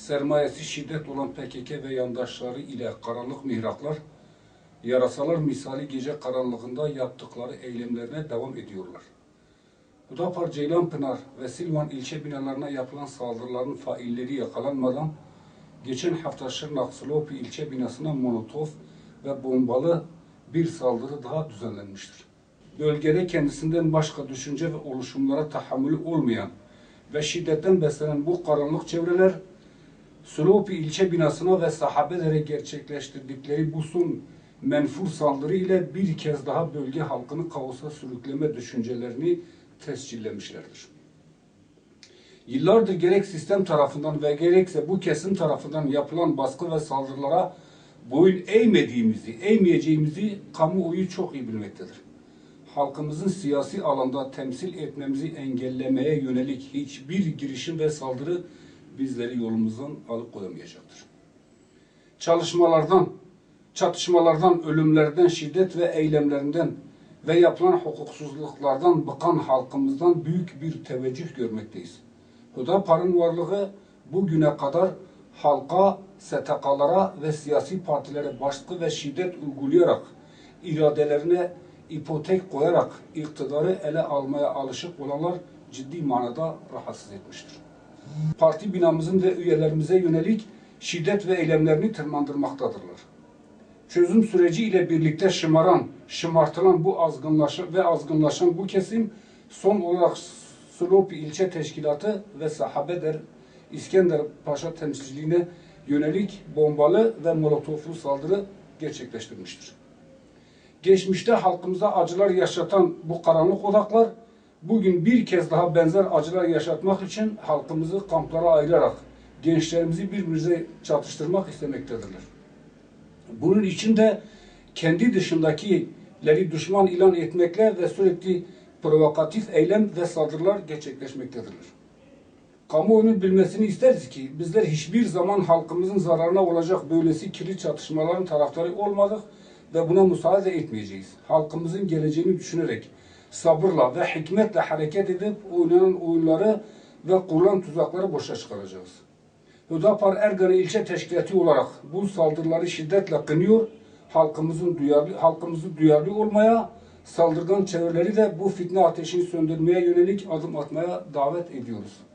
sermayesi şiddet olan PKK ve yandaşları ile karanlık mihraklar, yarasalar misali gece karanlığında yaptıkları eylemlerine devam ediyorlar. Hudapar, Ceylanpınar ve Silvan ilçe binalarına yapılan saldırıların failleri yakalanmadan geçen hafta Şırnak Slopi ilçe binasına molotof ve bombalı bir saldırı daha düzenlenmiştir. Bölgede kendisinden başka düşünce ve oluşumlara tahammülü olmayan ve şiddetten beslenen bu karanlık çevreler Slopi ilçe binasına ve sahabelere gerçekleştirdikleri bu son menfur saldırı ile bir kez daha bölge halkını kaosa sürükleme düşüncelerini tescillemişlerdir. Yıllardır gerek sistem tarafından ve gerekse bu kesim tarafından yapılan baskı ve saldırılara boyun eğmediğimizi, eğmeyeceğimizi kamuoyu çok iyi bilmektedir. Halkımızın siyasi alanda temsil etmemizi engellemeye yönelik hiçbir girişim ve saldırı bizleri yolumuzdan alıkoyamayacaktır. Çalışmalardan, çatışmalardan, ölümlerden, şiddet ve eylemlerinden ve yapılan hukuksuzluklardan bıkan halkımızdan büyük bir teveccüh görmekteyiz. Hüdapar'ın varlığı bugüne kadar halka, STK'lara ve siyasi partilere baskı ve şiddet uygulayarak, iradelerine ipotek koyarak iktidarı ele almaya alışık olanlar ciddi manada rahatsız etmiştir. Parti binamızın ve üyelerimize yönelik şiddet ve eylemlerini tırmandırmaktadırlar. Çözüm süreci ile birlikte şımaran, şımartılan bu azgınlaşan ve azgınlaşan bu kesim son olarak Slopi ilçe teşkilatı ve Sahabeder İskender Paşa temsilciliğine yönelik bombalı ve molotoflu saldırı gerçekleştirmiştir. Geçmişte halkımıza acılar yaşatan bu karanlık odaklar bugün bir kez daha benzer acılar yaşatmak için halkımızı kamplara ayırarak gençlerimizi birbirimize çatıştırmak istemektedirler. Bunun için de kendi dışındakileri düşman ilan etmekle ve sürekli provokatif eylem ve saldırılar gerçekleşmektedirler. Kamuoyunun bilmesini isteriz ki bizler hiçbir zaman halkımızın zararına olacak böylesi kirli çatışmaların taraftarı olmadık ve buna müsaade etmeyeceğiz. Halkımızın geleceğini düşünerek sabırla ve hikmetle hareket edip oynanan oyunları ve kurulan tuzakları boşa çıkaracağız. Hüdapar Ergane ilçe teşkilatı olarak bu saldırıları şiddetle kınıyor. Halkımızın duyarlı, halkımızı duyarlı olmaya, saldırgan çevreleri de bu fitne ateşini söndürmeye yönelik adım atmaya davet ediyoruz.